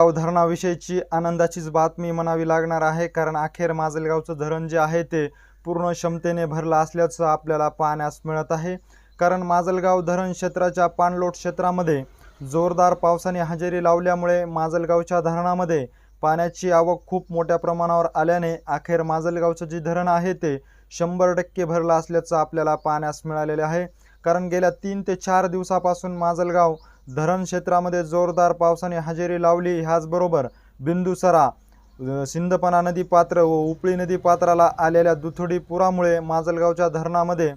माजलगाव धरणाविषयीची आनंदाचीच बातमी म्हणावी लागणार आहे कारण अखेर माजलगावचं धरण जे आहे ते पूर्ण क्षमतेने भरलं असल्याचं आपल्याला पाहण्यास मिळत आहे. कारण माजलगाव धरण क्षेत्राच्या पाणलोट क्षेत्रामध्ये जोरदार पावसाने हजेरी लावल्यामुळे माजलगावच्या धरणामध्ये पाण्याची आवक खूप मोठ्या प्रमाणावर आल्याने अखेर माजलगावचं जे धरण आहे ते शंभर टक्के भरलं असल्याचं आपल्याला पाहण्यास मिळालेले आहे. कारण गेल्या तीन ते चार दिवसापासून माजलगाव धरण क्षेत्रामध्ये जोरदार पावसाने हजेरी लावली. ह्याचबरोबर बिंदुसरा सिंदपना नदी पात्र व उपळी नदी पात्राला आलेल्या दुथडी पुरामुळे माजलगावच्या धरणामध्ये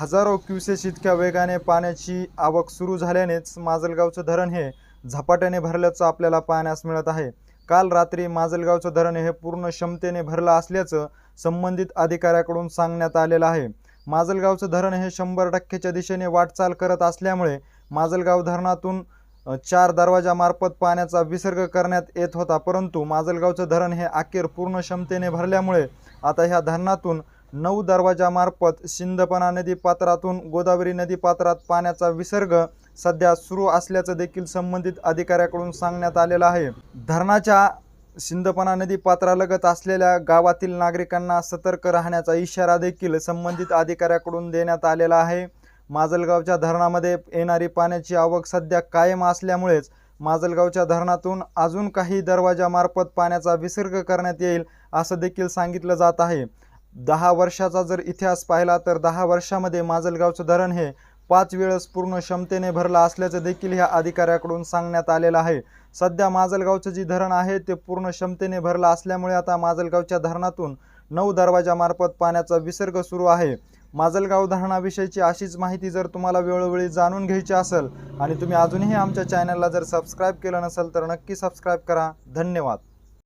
हजारो क्युसेस इतक्या वेगाने पाण्याची आवक सुरू झाल्यानेच माजलगावचं धरण हे झपाट्याने भरल्याचं आपल्याला पाहण्यास मिळत आहे. काल रात्री माजलगावचं धरण हे पूर्ण क्षमतेने भरलं असल्याचं संबंधित अधिकाऱ्याकडून सांगण्यात आलेलं आहे. माजलगावचं धरण हे शंभर टक्केच्या दिशेने वाटचाल करत असल्यामुळे माजलगाव धरणातून चार दरवाजामार्फत पाण्याचा विसर्ग करण्यात येत होता. परंतु माजलगावचं धरण हे अखेर पूर्ण क्षमतेने भरल्यामुळे आता ह्या धरणातून नऊ दरवाजामार्फत सिंदपना नदी पात्रातून गोदावरी नदी पात्रात पाण्याचा विसर्ग सध्या सुरू असल्याचं देखील संबंधित अधिकाऱ्याकडून सांगण्यात आलेलं आहे. धरणाच्या सिंदपणा नदी पात्रालगत असलेल्या गावातील नागरिकांना सतर्क राहण्याचा इशारा देखील संबंधित अधिकाऱ्याकडून देण्यात आलेला आहे. माजलगावच्या धरणामध्ये येणारी पाण्याची आवक सध्या कायम असल्यामुळेच माजलगावच्या धरणातून अजून काही दरवाजामार्फत पाण्याचा विसर्ग करण्यात येईल असं देखील सांगितलं जात आहे. दहा वर्षाचा जर इतिहास पाहिला तर दहा वर्षामध्ये माजलगावचं धरण हे पाच वेळेस पूर्ण क्षमतेने भरला असल्याचं देखील ह्या अधिकाऱ्याकडून सांगण्यात आलेलं आहे. सध्या माजलगावचं जे धरण आहे ते पूर्ण क्षमतेने भरलं असल्यामुळे आता माजलगावच्या धरणातून नऊ दरवाजामार्फत पाण्याचा विसर्ग सुरू आहे. माजलगाव धरणाविषयीची अशीच माहिती जर तुम्हाला वेळोवेळी जाणून घ्यायची असेल आणि तुम्ही अजूनही आमच्या चॅनलला जर सबस्क्राईब केलं नसेल तर नक्की सबस्क्राईब करा. धन्यवाद.